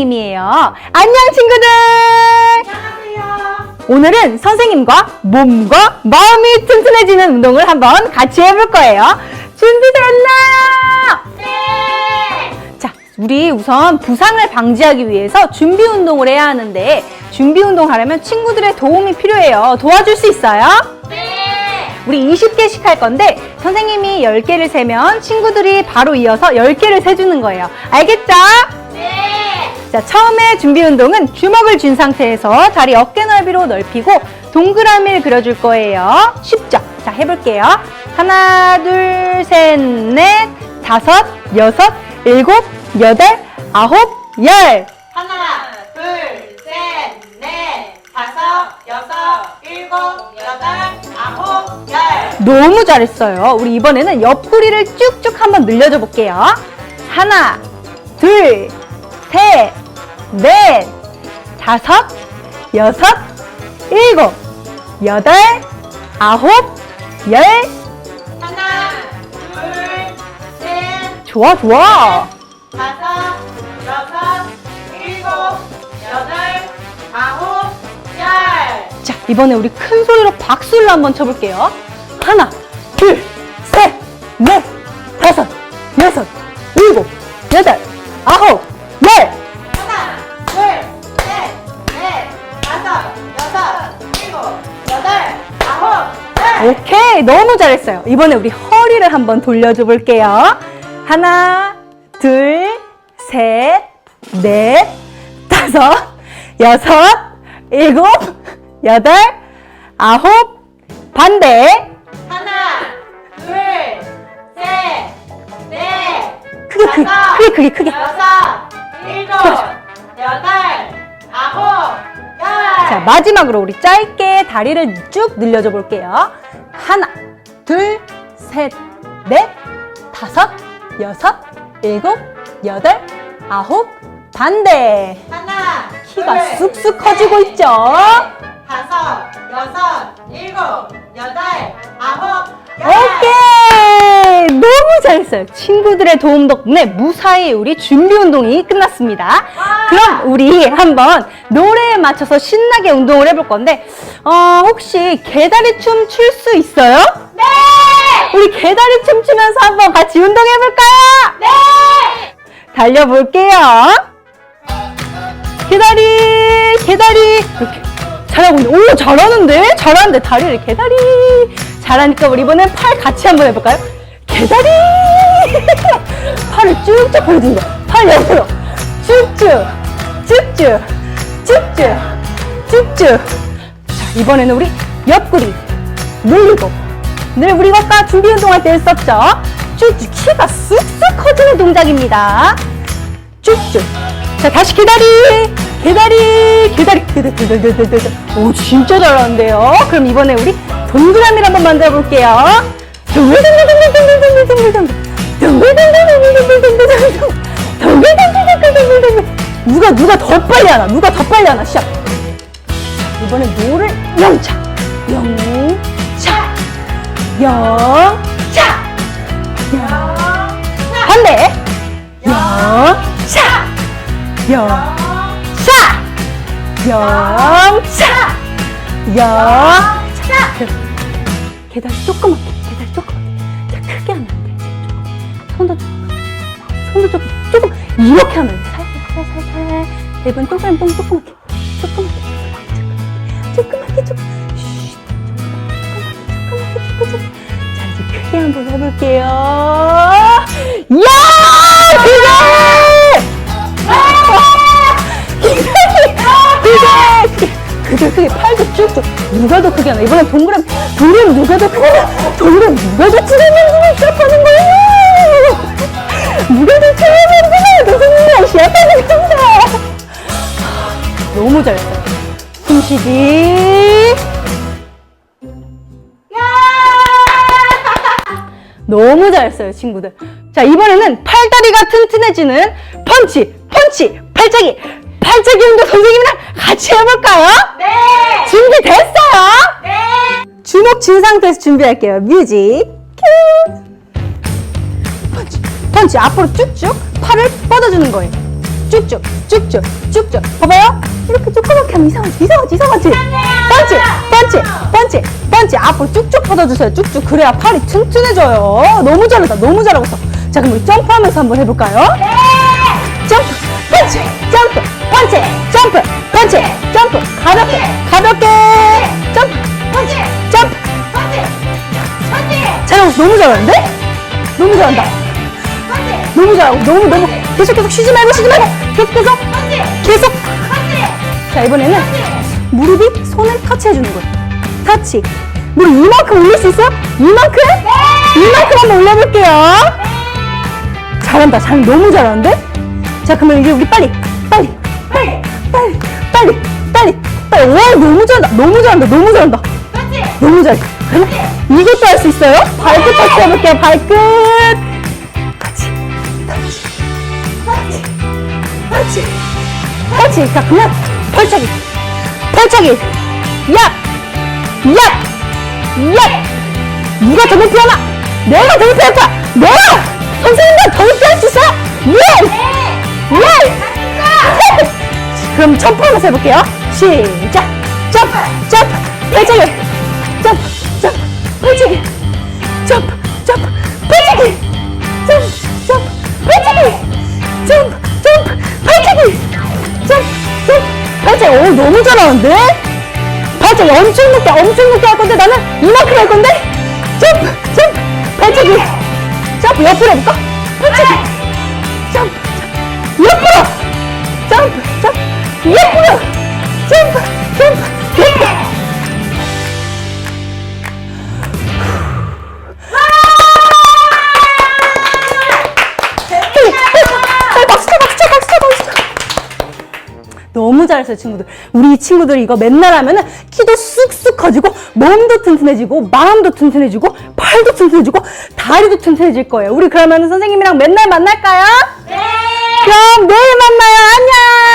선생님이에요. 안녕 친구들! 안녕하세요. 오늘은 선생님과 몸과 마음이 튼튼해지는 운동을 한번 같이 해볼 거예요. 준비됐나요? 네. 자, 우리 우선 부상을 방지하기 위해서 준비 운동을 해야 하는데 준비 운동 하려면 친구들의 도움이 필요해요. 도와줄 수 있어요? 네. 우리 20개씩 할 건데 선생님이 10개를 세면 친구들이 바로 이어서 10개를 세주는 거예요. 알겠죠? 네. 자, 처음에 준비 운동은 주먹을 쥔 상태에서 다리 어깨 넓이로 넓히고 동그라미를 그려줄 거예요. 쉽죠? 자, 해볼게요. 하나, 둘, 셋, 넷, 다섯, 여섯, 일곱, 여덟, 아홉, 열. 하나, 둘, 셋, 넷, 다섯, 여섯, 일곱, 여덟, 아홉, 열. 너무 잘했어요. 우리 이번에는 옆구리를 쭉쭉 한번 늘려줘 볼게요. 하나, 둘, 셋, 넷, 다섯, 여섯, 일곱, 여덟, 아홉, 열. 하나, 둘, 셋, 좋아, 좋아. 다섯, 여섯, 일곱, 여덟, 아홉, 열. 자, 이번에 우리 큰 소리로 박수를 한번 쳐볼게요. 하나, 둘, 셋, 넷, 다섯, 오케이, 너무 잘했어요. 이번에 우리 허리를 한번 돌려줘 볼게요. 하나, 둘, 셋, 넷, 다섯, 여섯, 일곱, 여덟, 아홉, 반대. 하나, 둘, 셋, 넷, 크게, 크게, 다섯, 크게, 크게, 크게. 여섯, 일곱, 여덟, 아홉, 열. 자, 마지막으로 우리 짧게 다리를 쭉 늘려줘 볼게요. 하나, 둘, 셋, 넷, 다섯, 여섯, 일곱, 여덟, 아홉, 반대. 하나, 키가 둘, 쑥쑥 셋, 커지고 있죠? 넷, 다섯, 여섯, 일곱, 여덟, 아홉, 열. 오케이! 너무 잘했어요. 친구들의 도움 덕분에 무사히 우리 준비 운동이 끝났습니다. 그럼 우리 한번 노래에 맞춰서 신나게 운동을 해볼 건데, 어, 혹시 개다리 춤 출 수 있어요? 네! 우리 개다리 춤 추면서 한번 같이 운동해볼까요? 네! 달려볼게요. 개다리, 개다리. 이렇게 잘하고 있는데, 오, 잘하는데? 잘하는데, 다리를 개다리. 잘하니까 우리 이번엔 팔 같이 한번 해볼까요? 개다리. 팔을 쭉쭉 벌어준다. 팔 옆으로. 쭉쭉, 쭉쭉, 쭉쭉, 쭉쭉. 자, 이번에는 우리 옆구리 늘리고. 늘 우리가 아까 준비 운동할 때 했었죠? 쭉쭉 키가 쑥쑥 커지는 동작입니다. 쭉쭉. 자, 다시 개다리, 개다리, 개다리, 개다리. 오, 진짜 잘하는데요. 그럼 이번에 우리 동그라미를 한번 만들어 볼게요. 누가, 누가 더 빨리 하나? 누가 더 빨리 하나? 시작. 이번에 노를 영차, 영차, 영차, 영. 반대. 영차, 영차, 영차, 영차. 계단 조그맣게. 손도 조금, 조금 이렇게 하면 돼. 살살, 살살, 살살. 네번 동그란 똥 조그맣게, 조그맣게, 조그맣게, 조그맣게, 조그맣게. 쉿, 조그맣게, 조그맣게, 조그맣게. 자, 이제 크게 한번 해볼게요. 야! 기대! 기대! 그게 크게 팔도 쭉쭉 누가 더 크게 하나 이번엔 동그라미 동그라미 누가 더 크게 동그라미 누가 더 크게 하나 크게 하나 교수님이랑 시작하는 겁니다 너무 잘했어요 숨쉬기 너무 잘했어요, 친구들. 자, 이번에는 팔다리가 튼튼해지는 펀치, 펀치, 팔짝이, 팔짝이 운동 선생님이랑 같이 해볼까요? 네! 준비됐어요? 네! 주먹 쥔 상태에서 준비할게요. 뮤직, 큐! 펀치, 펀치, 앞으로 쭉쭉 팔을 뻗어주는 거예요. 쭉쭉 쭉쭉 쭉쭉. 봐봐요. 이렇게 조그맣게 하면 이상하지 이상하지 이상하지. 펀치 펀치 펀치 펀치. 앞으로 쭉쭉 뻗어주세요. 쭉쭉. 그래야 팔이 튼튼해져요. 너무 잘한다 너무 잘하고 있어. 자 그럼 우리 점프하면서 한번 해볼까요? 점프 펀치 점프 펀치 점프 펀치 점프. 가볍게 가볍게. 점프 펀치 점프. 펀치 펀치. 잘하고 있어 너무 잘하는데? 너무 잘한다 너무 잘하고 너무 너무 계속 계속 쉬지 말고 쉬지 말고. 계속 계속. 계속. 자 이번에는 무릎이 손을 터치해 주는 거예요. 터치. 무릎 이만큼 올릴 수 있어요? 이만큼? 이만큼 한번 올려볼게요. 잘한다. 잘 너무 잘하는데? 자 그러면 이제 우리 빨리 빨리 빨리 빨리 빨리 빨리 빨리. 와 너무 잘한다. 너무 잘한다. 너무 잘한다. 너무 잘해. 이것도 할 수 있어요? 발끝 터치 해볼게요 발끝 터치 터치 자 그러면 펼쳐기 펼쳐기 얍! 얍! 얍! 누가 더 높이 하나? 내가 더 높이 할 거야 내가 선생님보다 더 높이 할 수 있어요 예! 예! 그럼 점프하면서 해볼게요 시작 잘하는데? 발차기 엄청 높게 엄청 높게 할 건데 나는 이만큼 할 건데? 점프 점프 발차기. 점프 옆으로 해볼까? 발차기. 점프 점프 옆으로. 점프 점프 옆으로 너무 잘했어요, 친구들. 우리 친구들 이거 맨날 하면은 키도 쑥쑥 커지고, 몸도 튼튼해지고, 마음도 튼튼해지고, 팔도 튼튼해지고, 다리도 튼튼해질 거예요. 우리 그러면 선생님이랑 맨날 만날까요? 네 그럼 내일 만나요. 안녕!